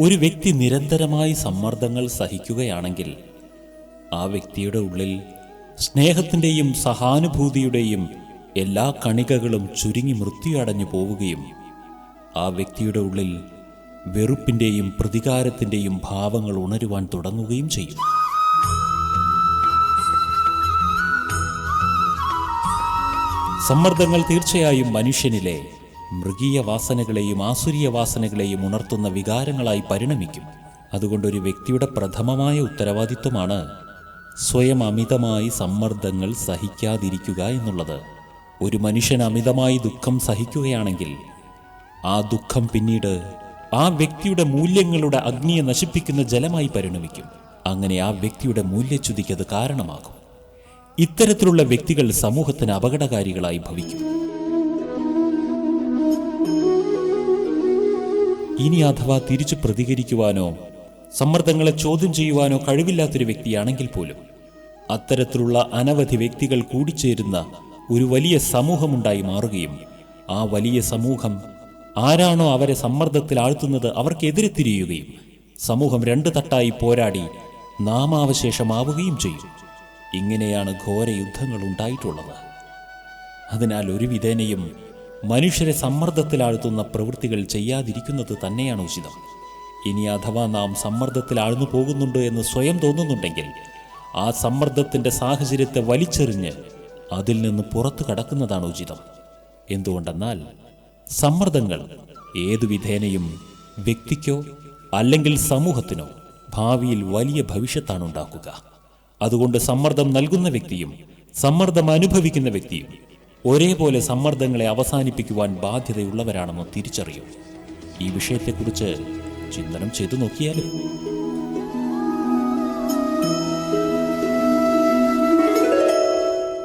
ഒരു വ്യക്തി നിരന്തരമായി സമ്മർദ്ദങ്ങൾ സഹിക്കുകയാണെങ്കിൽ ആ വ്യക്തിയുടെ ഉള്ളിൽ സ്നേഹത്തിന്റെയും സഹാനുഭൂതിയുടെയും എല്ലാ കണികകളും ചുരുങ്ങി മൃത്യുയടഞ്ഞു പോവുകയും ആ വ്യക്തിയുടെ ഉള്ളിൽ വെറുപ്പിന്റെയും പ്രതികാരത്തിന്റെയും ഭാവങ്ങൾ ഉണരുവാൻ തുടങ്ങുകയും ചെയ്യും. സമ്മർദ്ദങ്ങൾ തീർച്ചയായും മനുഷ്യനിലെ മൃഗീയ വാസനകളെയും ആസുരീയ വാസനകളെയും ഉണർത്തുന്ന വികാരങ്ങളായി പരിണമിക്കും. അതുകൊണ്ട് ഒരു വ്യക്തിയുടെ പ്രഥമമായ ഉത്തരവാദിത്വമാണ് സ്വയം അമിതമായി സമ്മർദ്ദങ്ങൾ സഹിക്കാതിരിക്കുക എന്നുള്ളത്. ഒരു മനുഷ്യൻ അമിതമായി ദുഃഖം സഹിക്കുകയാണെങ്കിൽ ആ ദുഃഖം പിന്നീട് ആ വ്യക്തിയുടെ മൂല്യങ്ങളുടെ അഗ്നിയെ നശിപ്പിക്കുന്ന ജലമായി പരിണമിക്കും. അങ്ങനെ ആ വ്യക്തിയുടെ മൂല്യച്യുതിക്ക് അത് കാരണമാകും. ഇത്തരത്തിലുള്ള വ്യക്തികൾ സമൂഹത്തിന് അപകടകാരികളായി ഭവിക്കും ഇനി അഥവാ തിരിച്ചു പ്രതികരിക്കുവാനോ സമ്മർദ്ദങ്ങളെ ചോദ്യം ചെയ്യുവാനോ കഴിവില്ലാത്തൊരു വ്യക്തിയാണെങ്കിൽ പോലും അത്തരത്തിലുള്ള അനവധി വ്യക്തികൾ കൂടിച്ചേരുന്ന ഒരു വലിയ സമൂഹമുണ്ടായി മാറുകയും ആ വലിയ സമൂഹം ആരാണോ അവരെ സമ്മർദ്ദത്തിൽ ആഴ്ത്തുന്നത് അവർക്കെതിരെ തിരിയുകയും സമൂഹം രണ്ട് തട്ടായി പോരാടി നാമാവശേഷമാവുകയും ചെയ്യും. ഇങ്ങനെയാണ് ഘോര യുദ്ധങ്ങൾ ഉണ്ടായിട്ടുള്ളത് അതിനാൽ ഒരു വിധേനയും മനുഷ്യരെ സമ്മർദ്ദത്തിലാഴ്ത്തുന്ന പ്രവൃത്തികൾ ചെയ്യാതിരിക്കുന്നത് തന്നെയാണ് ഉചിതം. ഇനി അഥവാ നാം സമ്മർദ്ദത്തിൽ ആഴ്ന്നു പോകുന്നുണ്ട് എന്ന് സ്വയം തോന്നുന്നുണ്ടെങ്കിൽ ആ സമ്മർദ്ദത്തിന്റെ സാഹചര്യത്തെ വലിച്ചെറിഞ്ഞ് അതിൽ നിന്ന് പുറത്തു കടക്കുന്നതാണ് ഉചിതം. എന്തുകൊണ്ടെന്നാൽ സമ്മർദ്ദങ്ങൾ ഏതു വിധേനയും വ്യക്തിക്കോ അല്ലെങ്കിൽ സമൂഹത്തിനോ ഭാവിയിൽ വലിയ ഭവിഷ്യത്താണ് ഉണ്ടാക്കുക അതുകൊണ്ട് സമ്മർദ്ദം നൽകുന്ന വ്യക്തിയും സമ്മർദ്ദം അനുഭവിക്കുന്ന വ്യക്തിയും ഒരേപോലെ സമ്മർദ്ദങ്ങളെ അവസാനിപ്പിക്കുവാൻ ബാധ്യതയുള്ളവരാണെന്ന് തിരിച്ചറിയും. ഈ വിഷയത്തെക്കുറിച്ച് ചിന്തനം ചെയ്തു നോക്കിയാലും